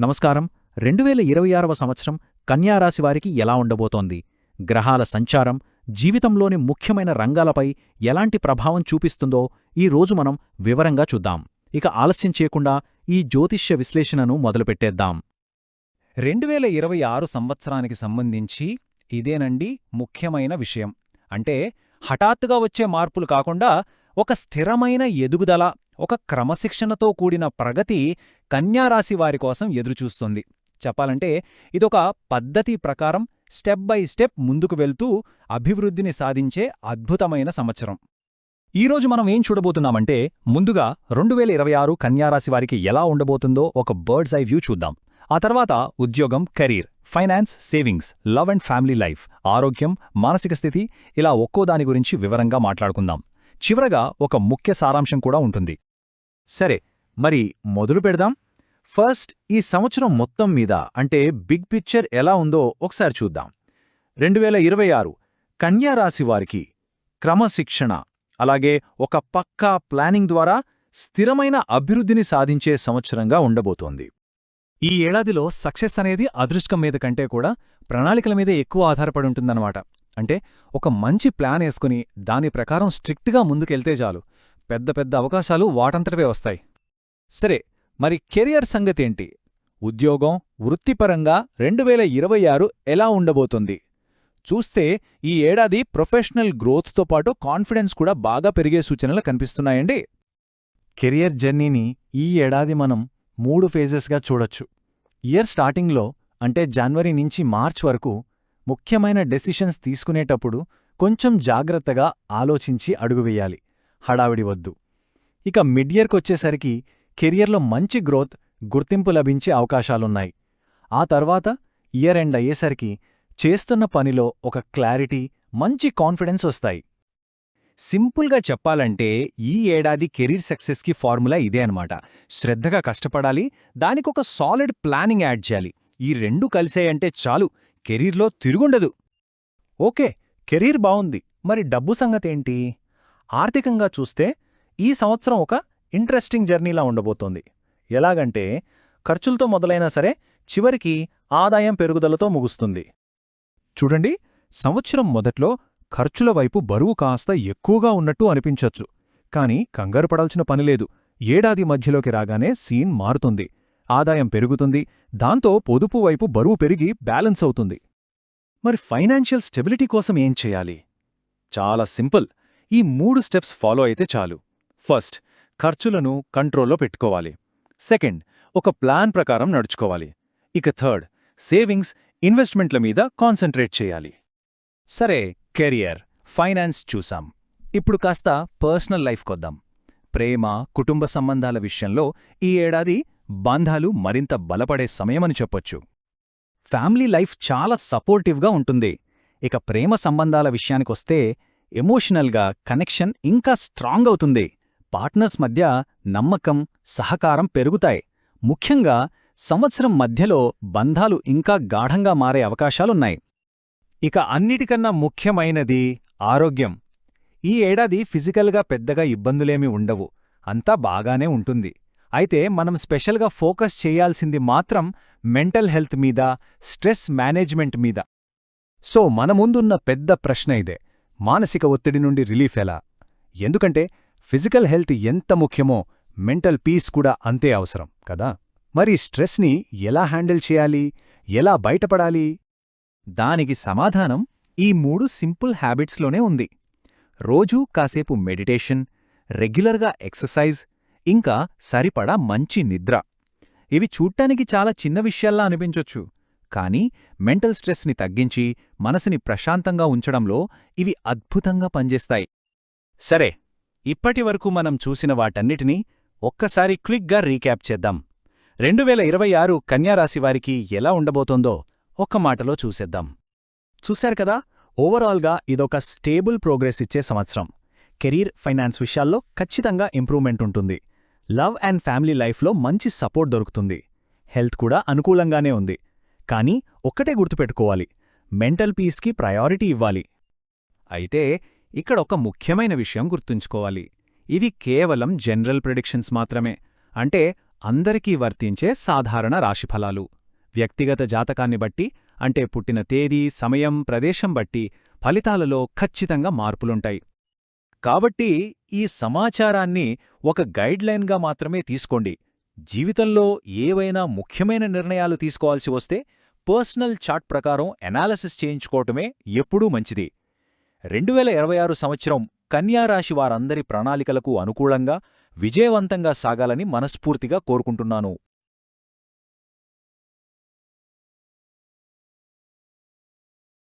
నమస్కారం. రెండు వేల ఇరవై ఆరవ సంవత్సరం కన్యారాశి వారికి ఎలా ఉండబోతోంది? గ్రహాల సంచారం జీవితంలోని ముఖ్యమైన రంగాలపై ఎలాంటి ప్రభావం చూపిస్తుందో ఈ రోజు మనం వివరంగా చూద్దాం. ఇక ఆలస్యం చేయకుండా ఈ జ్యోతిష్య విశ్లేషణను మొదలుపెట్టేద్దాం. రెండు వేల ఇరవై ఆరు సంవత్సరానికి సంబంధించి ఇదేనండి ముఖ్యమైన విషయం. అంటే హఠాత్తుగా వచ్చే మార్పులు కాకుండా ఒక స్థిరమైన ఎదుగుదల ఒక క్రమశిక్షణతో కూడిన ప్రగతి కన్యారాశి వారి కోసం ఎదురుచూస్తుంది. చెప్పాలంటే ఇదొక పద్ధతి ప్రకారం స్టెప్ బై స్టెప్ ముందుకు వెళ్తూ అభివృద్ధిని సాధించే అద్భుతమైన సంవత్సరం. ఈరోజు మనం ఏం చూడబోతున్నామంటే ముందుగా రెండు వేల ఇరవై ఆరు కన్యారాశి వారికి ఎలా ఉండబోతుందో ఒక బర్డ్స్ ఐ వ్యూ చూద్దాం. ఆ తర్వాత ఉద్యోగం career finance savings love and family life ఆరోగ్యం మానసిక స్థితి ఇలా ఒక్కో దాని గురించి వివరంగా మాట్లాడుకుందాం. చివరగా ఒక ముఖ్య సారాంశం కూడా ఉంటుంది. సరే మరి మొదలు పెడదాం. ఫస్ట్ ఈ సంవత్సరం మొత్తం మీద అంటే బిగ్ పిక్చర్ ఎలా ఉందో ఒకసారి చూద్దాం. రెండు వేల ఇరవై ఆరు కన్యారాశి వారికి క్రమశిక్షణ అలాగే ఒక పక్కా ప్లానింగ్ ద్వారా స్థిరమైన అభివృద్ధిని సాధించే సంవత్సరంగా ఉండబోతోంది. ఈ ఏడాదిలో సక్సెస్ అనేది అదృష్టం మీద కంటే కూడా ప్రణాళికల మీదే ఎక్కువ ఆధారపడి ఉంటుందన్నమాట. అంటే ఒక మంచి ప్లాన్ వేసుకుని దాని ప్రకారం స్ట్రిక్ట్గా ముందుకెళ్తే చాలు. పెద్ద పెద్ద అవకాశాలు వాటంతటవే వస్తాయి. సరే మరి కెరియర్ సంగతేంటి? ఉద్యోగం వృత్తిపరంగా రెండు వేల ఇరవై ఆరు ఎలా ఉండబోతుంది? చూస్తే ఈ ఏడాది ప్రొఫెషనల్ గ్రోత్తో పాటు కాన్ఫిడెన్స్ కూడా బాగా పెరిగే సూచనలు కనిపిస్తున్నాయండి. కెరియర్ జర్నీని ఈ ఏడాది మనం మూడు ఫేజెస్గా చూడొచ్చు. ఇయర్ స్టార్టింగ్లో అంటే జనవరి నుంచి మార్చ్ వరకు ముఖ్యమైన డెసిషన్స్ తీసుకునేటప్పుడు కొంచెం జాగ్రత్తగా ఆలోచించి అడుగువెయ్యాలి హడావిడి వద్దు. ఇక మిడ్ ఇయర్కొచ్చేసరికి కెరియర్లో మంచి గ్రోత్ గుర్తింపు లభించే అవకాశాలున్నాయి. ఆ తర్వాత ఇయర్ ఎండ్ అయ్యేసరికి చేస్తున్న పనిలో ఒక క్లారిటీ మంచి కాన్ఫిడెన్స్ వస్తాయి. సింపుల్గా చెప్పాలంటే ఈ ఏడాది కెరీర్ సక్సెస్కి ఫార్ములా ఇదే అనమాట శ్రద్ధగా కష్టపడాలి దానికొక సాలిడ్ ప్లానింగ్ యాడ్ చేయాలి. ఈ రెండు కలిసాయంటే చాలు కెరీర్లో తిరుగుండదు. ఓకే కెరీర్ బావుంది. మరి డబ్బు సంగతేంటి? ఆర్థికంగా చూస్తే ఈ సంవత్సరం ఒక ఇంట్రెస్టింగ్ జర్నీలా ఉండబోతోంది. ఎలాగంటే ఖర్చులతో మొదలైనా సరే చివరికి ఆదాయం పెరుగుదలతో ముగుస్తుంది. చూడండి సంవత్సరం మొదట్లో ఖర్చుల వైపు బరువు కాస్త ఎక్కువగా ఉన్నట్టు అనిపించొచ్చు. కాని కంగారు పడాల్సిన పనిలేదు ఏడాది మధ్యలోకి రాగానే సీన్ మారుతుంది. ఆదాయం పెరుగుతుంది. దాంతో పొదుపు వైపు బరువు పెరిగి బ్యాలెన్స్ అవుతుంది. మరి ఫైనాన్షియల్ స్టెబిలిటీ కోసం ఏం చేయాలి? చాలా సింపుల్. ఈ మూడు స్టెప్స్ ఫాలో అయితే చాలు. ఫస్ట్ ఖర్చులను కంట్రోల్లో పెట్టుకోవాలి. సెకండ్ ఒక ప్లాన్ ప్రకారం నడుచుకోవాలి. ఇక థర్డ్ సేవింగ్స్ ఇన్వెస్ట్మెంట్ల మీద కాన్సంట్రేట్ చేయాలి. సరే కెరియర్ ఫైనాన్స్ చూసాం. ఇప్పుడు కాస్త పర్సనల్ లైఫ్ కొద్దాం. ప్రేమ కుటుంబ సంబంధాల విషయంలో ఈ ఏడాది బంధాలు మరింత బలపడే సమయమని చెప్పొచ్చు. ఫ్యామిలీ లైఫ్ చాలా సపోర్టివ్గా ఉంటుంది. ఇక ప్రేమ సంబంధాల విషయానికొస్తే ఎమోషనల్గా కనెక్షన్ ఇంకా స్ట్రాంగ్ అవుతుంది. పార్ట్నర్స్ మధ్య నమ్మకం సహకారం పెరుగుతాయి. ముఖ్యంగా సంవత్సరం మధ్యలో బంధాలు ఇంకా గాఢంగా మారే అవకాశాలున్నాయి. ఇక అన్నిటికన్నా ముఖ్యమైనది ఆరోగ్యం. ఈ ఏడాది ఫిజికల్గా పెద్దగా ఇబ్బందులేమీ ఉండవు. అంతా బాగానే ఉంటుంది. అయితే మనం స్పెషల్గా ఫోకస్ చేయాల్సింది మాత్రం మెంటల్ హెల్త్ మీద స్ట్రెస్ మేనేజ్మెంట్ మీద. సో మన ముందున్న పెద్ద ప్రశ్న ఇదే. మానసిక ఒత్తిడి నుండి రిలీఫ్ ఎలా? ఎందుకంటే ఫిజికల్ హెల్త్ ఎంత ముఖ్యమో మెంటల్ పీస్ కూడా అంతే అవసరం కదా? మరి స్ట్రెస్ని ఎలా హ్యాండిల్ చేయాలి? ఎలా బయటపడాలి? దానికి సమాధానం ఈ మూడు సింపుల్ హ్యాబిట్స్లోనే ఉంది. రోజూ కాసేపు మెడిటేషన్ రెగ్యులర్గా ఎక్సర్సైజ్ ఇంకా సరిపడా మంచి నిద్ర. ఇవి చూడ్డానికి చాలా చిన్న విషయాల్లా అనిపించొచ్చు. కానీ మెంటల్ స్ట్రెస్ని తగ్గించి మనసుని ప్రశాంతంగా ఉంచడంలో ఇవి అద్భుతంగా పనిచేస్తాయి. సరే ఇప్పటివరకు మనం చూసిన వాటన్నిటినీ ఒక్కసారి క్విక్గా రీక్యాప్ చేద్దాం. రెండు వేల ఇరవై ఆరు కన్యారాశివారికి ఎలా ఉండబోతోందో ఒక్క మాటలో చూసేద్దాం. చూశారు కదా ఓవరాల్గా ఇదొక స్టేబుల్ ప్రోగ్రెస్ ఇచ్చే సంవత్సరం. కెరీర్ ఫైనాన్స్ విషయాల్లో ఖచ్చితంగా ఇంప్రూవ్మెంట్ ఉంటుంది. లవ్ అండ్ ఫ్యామిలీ లైఫ్లో మంచి సపోర్ట్ దొరుకుతుంది. హెల్త్ కూడా అనుకూలంగానే ఉంది. కానీ ఒక్కటే గుర్తుపెట్టుకోవాలి. మెంటల్ పీస్కి ప్రయారిటీ ఇవ్వాలి. అయితే ఇక్కడ ఒక ముఖ్యమైన విషయం గుర్తుంచుకోవాలి. ఇవి కేవలం జనరల్ ప్రిడిక్షన్స్ మాత్రమే. అంటే అందరికీ వర్తించే సాధారణ రాశిఫలాలు వ్యక్తిగత జాతకాన్ని బట్టి అంటే పుట్టిన తేదీ సమయం ప్రదేశం బట్టి ఫలితాలలో ఖచ్చితంగా మార్పులుంటాయి. కాబట్టి ఈ సమాచారాన్ని ఒక గైడ్లైన్గా మాత్రమే తీసుకోండి. జీవితంలో ఏవైనా ముఖ్యమైన నిర్ణయాలు తీసుకోవాల్సి వస్తే పర్సనల్ చార్ట్ ప్రకారం ఎనాలసిస్ చేయించుకోవటమే ఎప్పుడూ మంచిది. రెండు వేల ఇరవై ఆరు సంవత్సరం కన్యారాశి వారందరి ప్రణాళికలకు అనుకూలంగా విజయవంతంగా సాగాలని మనస్ఫూర్తిగా కోరుకుంటున్నాను.